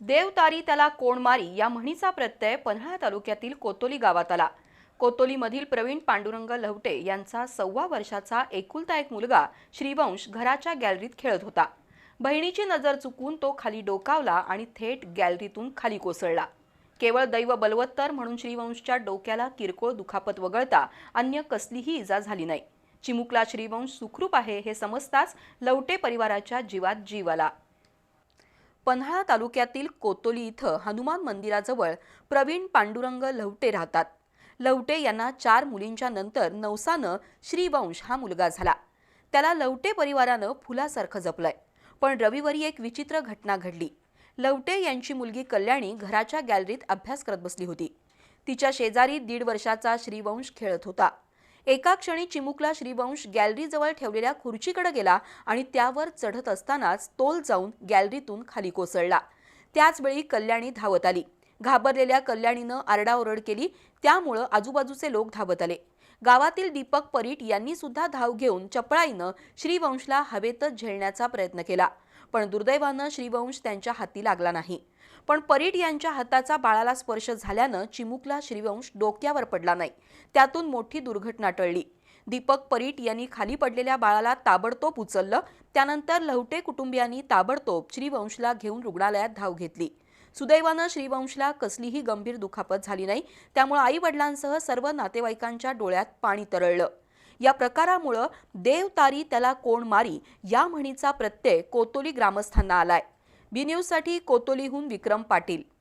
देवतारी त्याला कोण मारी या म्हणीचा प्रत्यय पन्हाळा तालुक्यातील कोतोली गावात आला. कोतोलीमधील प्रवीण पांडुरंग लवटे यांचा सव्वा वर्षाचा एकुलता एक मुलगा श्रीवंश घराच्या गॅलरीत खेळत होता. बहिणीची नजर चुकून तो खाली डोकावला आणि थेट गॅलरीतून खाली कोसळला. केवळ दैव बलवत्तर म्हणून श्रीवंशच्या डोक्याला किरकोळ दुखापत वगळता अन्य कसलीही इजा झाली नाही. चिमुकला श्रीवंश सुखरूप आहे हे समजताच लवटे परिवाराच्या जीवात जीव आला. पन्हाळा तालुक्यातील कोतोली इथं हनुमान मंदिराजवळ प्रवीण पांडुरंग लवटे राहतात. लवटे यांना चार मुलींच्या नंतर नवसानं श्रीवंश हा मुलगा झाला. त्याला लवटे परिवारानं फुलासारखं जपलंय. पण रविवारी एक विचित्र घटना घडली. लवटे यांची मुलगी कल्याणी घराच्या गॅलरीत अभ्यास करत बसली होती. तिच्या शेजारी दीड वर्षाचा श्रीवंश खेळत होता. एका क्षणी चिमुकला श्रीवंश गॅलरीजवळ ठेवलेल्या खुर्चीकडे गेला आणि त्यावर चढत असतानाच तोल जाऊन गॅलरीतून खाली कोसळला. त्याचवेळी कल्याणी धावत आली. घाबरलेल्या कल्याणीनं आरडाओरड केली. त्यामुळं आजूबाजूचे लोक धावत आले. गावातील दीपक परीट यांनी सुद्धा धाव घेऊन चपळाईनं श्रीवंशला हवेतच झेलण्याचा प्रयत्न केला. पण दुर्दैवानं श्रीवंश त्यांच्या हाती लागला नाही. पण परीट यांच्या हाताचा बाळाला स्पर्श झाल्यानं चिमुकला श्रीवंश डोक्यावर पडला नाही. त्यातून मोठी दुर्घटना टळली. दीपक परीट यांनी खाली पडलेल्या बाळाला ताबडतोब उचललं त्यानंतर लवटे कुटुंबियांनी ताबडतोब श्रीवंशला घेऊन रुग्णालयात धाव घेतली. सुदैवानं श्रीवंशला कसलीही गंभीर दुखापत झाली नाही त्यामुळे आई वडिलांसह सर्व नातेवाईकांच्या डोळ्यात पाणी तरळलं. या प्रकारामुळं देव तारी त्याला कोण मारी या म्हणीचा प्रत्यय कोतोली ग्रामस्थांना आलाय. बी न्यूजसाठी कोतोलीहून विक्रम पाटील.